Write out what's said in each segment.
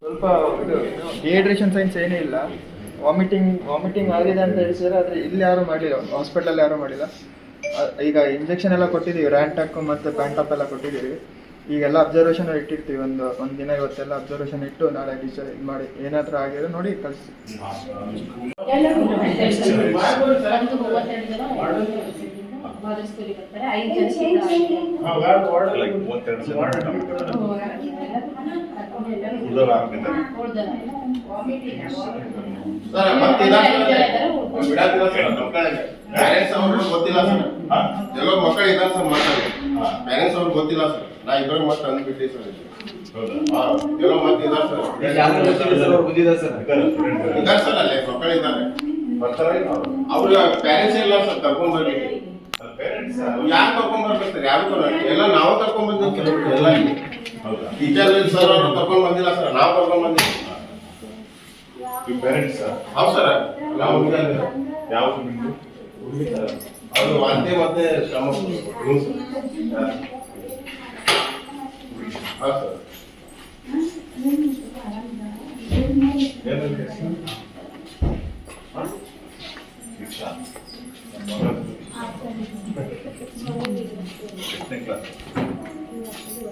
ಸ್ವಲ್ಪ dehydration science ಏನೂ ಇಲ್ಲ. ವಾಮಿಟಿಂಗ್ ವಾಮಿಟಿಂಗ್ ಆಗಿದೆ ಅಂತ ಹೇಳಿದ್ರೆ ಆದರೆ ಇಲ್ಲಿ ಯಾರು ಮಾಡಿಲ್ಲ ಹಾಸ್ಪಿಟ್ಲಲ್ಲಿ ಯಾರು ಮಾಡಿಲ್ಲ. ಈಗ ಇಂಜೆಕ್ಷನ್ ಎಲ್ಲ ಕೊಟ್ಟಿದ್ದೀವಿ ರ್ಯಾಂಟಕ್ ಮತ್ತು ಪ್ಯಾಂಟಾಪ್ ಎಲ್ಲ ಕೊಟ್ಟಿದ್ದೀವಿ. ಈಗೆಲ್ಲ ಅಬ್ಸರ್ವೇಷನ್ ಇಟ್ಟಿರ್ತೀವಿ. ಒಂದು ಒಂದು ದಿನ ಇವತ್ತೆಲ್ಲ ಅಬ್ಸರ್ವೇಷನ್ ಇಟ್ಟು ನಾಳೆ ಟೀಚರ್ ಇದು ಮಾಡಿ. ಏನಾದರೂ ಆಗಿದ್ರೆ ನೋಡಿ ಕಳಿಸಿ. ಗೊತ್ತಿಲ್ಲ ಸರ್ ಎಲ್ಲೋ ಮಕ್ಕಳು ಇದ್ದಾರೆ ಸರ್ ಮಾತಾಡಿ ಹಾ. ಪ್ಯಾರೆಂಟ್ಸ್ ಅವ್ರಿಗೆ ಗೊತ್ತಿಲ್ಲ ಸರ್ ನಾ ಇಬ್ಬರು ಮತ್ತೆ ಅಂದ್ಬಿಟ್ಟಿ ಸರ್ ಮತ್ತೆ ಇದ್ದಾರೆ ಸರ್ ಇದ್ದಾರೆ ಸರ್ ಅಲ್ಲೇ ಮಕ್ಕಳು ಇದ್ದಾರೆ ಅವ್ರು? ಅವ್ರಿಗೆ ಪ್ಯಾರೆಂಟ್ಸ್ ಇಲ್ಲ ಸರ್ parents ಯಾರು ಕರ್ಕೊಂಡ್ ಬರ್ಬೇಕು ಸರ್ ಯಾರು ಎಲ್ಲ ನಾವು ಕರ್ಕೊಂಡ್ ಬಂದಿವಿ ಕೆಲವರು ಎಲ್ಲ ಹೌದಾ? ಟೀಚರ್ ಸರ್ ಅವರು ಕರ್ಕೊಂಡ್ ಬಂದಿಲ್ಲ ಸರ್ ನಾವು ತಗೊಂಡ್ ಬಂದಿವಿ ಪೇರೆಂಟ್ಸ್? ಹೌದು ಸರ್ ನಾವು ಯಾವ್ದು ನಿಮ್ದು? ಅದು ವಾಂತಿ ಮತ್ತೆ ಶ್ರಮ ಹ್ಞೂ ಸರ್ ಹಾ, ಸರ್ ಏನ್ ಹೆಸ್ರು? ಹಾ? ದೀಕ್ಷಾ. ಎಷ್ಟನೇ ಕ್ಲಾಸ್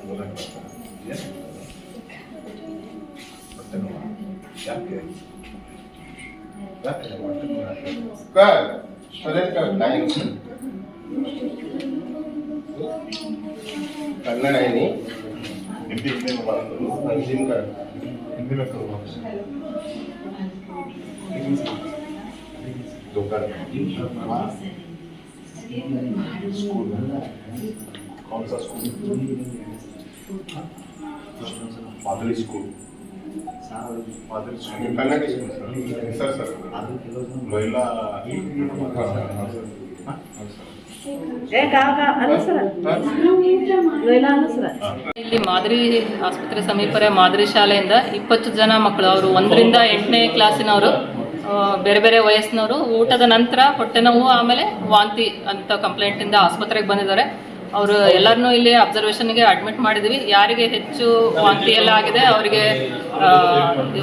ಮೂರನೇ ಕ್ಲಾಸ್ ಏನು? ಹೊಟ್ಟೆ ನೋವಾ? ಯಾಕೆ ಯಾಕೆ ಹೊಟ್ಟೆ शरीर का टाइम करना है नहीं। हिंदी हिंदी में तो बात करो। हाँ, हिंदी में कर। हिंदी में करो दो कर स्कूल कौन सा स्कूल? हाँ। पादरी स्कूल। ಇಲ್ಲಿ ಮಾದರಿ ಆಸ್ಪತ್ರೆ ಸಮೀಪದ ಮಾದರಿ ಶಾಲೆಯಿಂದ ಇಪ್ಪತ್ತು ಜನ ಮಕ್ಕಳು, ಅವರು ಒಂದರಿಂದ ಎಂಟನೇ ಕ್ಲಾಸಿನವರು ಬೇರೆ ಬೇರೆ ವಯಸ್ಸಿನವರು. ಊಟದ ನಂತರ ಹೊಟ್ಟೆ ನೋವು, ಆಮೇಲೆ ವಾಂತಿ ಅಂತ ಕಂಪ್ಲೇಂಟಿಂದ ಆಸ್ಪತ್ರೆಗೆ ಬಂದಿದ್ದಾರೆ. ಅವರು ಎಲ್ಲರನ್ನೂ ಇಲ್ಲಿ ಅಬ್ಸರ್ವೇಷನ್ಗೆ ಅಡ್ಮಿಟ್ ಮಾಡಿದ್ವಿ. ಯಾರಿಗೆ ಹೆಚ್ಚು ವಾಂತಿ ಎಲ್ಲ ಆಗಿದೆ ಅವರಿಗೆ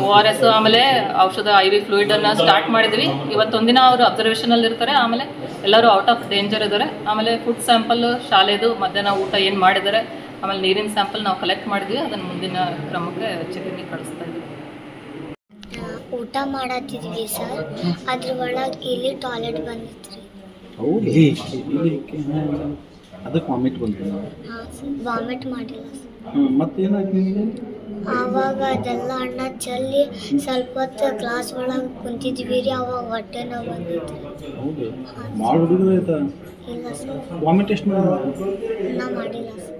ಓ ಆರ್ ಎಸ್ ಆಮೇಲೆ ಔಷಧ ಐ ವಿ ಫ್ಲೂಯಿಡನ್ನು ಸ್ಟಾರ್ಟ್ ಮಾಡಿದ್ವಿ. ಇವತ್ತೊಂದಿನ ಅವರು ಅಬ್ಸರ್ವೇಷನಲ್ಲಿ ಇರ್ತಾರೆ. ಆಮೇಲೆ ಎಲ್ಲರೂ ಔಟ್ ಆಫ್ ಡೇಂಜರ್ ಇದ್ದಾರೆ. ಆಮೇಲೆ ಫುಡ್ ಸ್ಯಾಂಪಲ್ ಶಾಲೆದು ಮಧ್ಯಾಹ್ನ ಊಟ ಏನು ಮಾಡಿದ್ದಾರೆ ಆಮೇಲೆ ನೀರಿನ ಸ್ಯಾಂಪಲ್ ನಾವು ಕಲೆಕ್ಟ್ ಮಾಡಿದ್ವಿ. ಅದನ್ನು ಮುಂದಿನ ಕ್ರಮಕ್ಕೆ ಚೆಕಿಂಗ್ ಕಳಿಸ್ತಾ ಇದ್ವಿ. ಊಟ ಮಾಡತ್ತಿದ್ವಿ ಸರ್. ಅದ್ರ ಒಳಗೆ ಇಲ್ಲಿ ಟಾಯ್ಲೆಟ್ ಬಂದಿತ್ತು ಅದಕ್ಕೆ ವಾಮಿಟ್ ಬಂತು ವಾಮಿಟ್ ಮಾಡಿಲ್ಲ ಹ್ಞೂ ಮತ್ತೇನಾಯ್ತು ನಿಮಗೆ? ಆವಾಗ ಅದೆಲ್ಲ ಅಣ್ಣ ಚೆಲ್ಲಿ ಸ್ವಲ್ಪ ಹೊತ್ತು ಕ್ಲಾಸ್ ಒಳಗೆ ಕುಂತಿದ್ವಿ ರೀ ಅವಾಗ ಹೊಟ್ಟೆ ನೋವು ಬಂದಿತ್ತು. ಹೌದು. ಭಾಳ ಹುಡುಗರು ಆಯ್ತಾ ಇಲ್ಲ ಸರ್ ವಾಮಿಟ್ ಎಷ್ಟು ನಾ ಮಾಡಿಲ್ಲ ಸರ್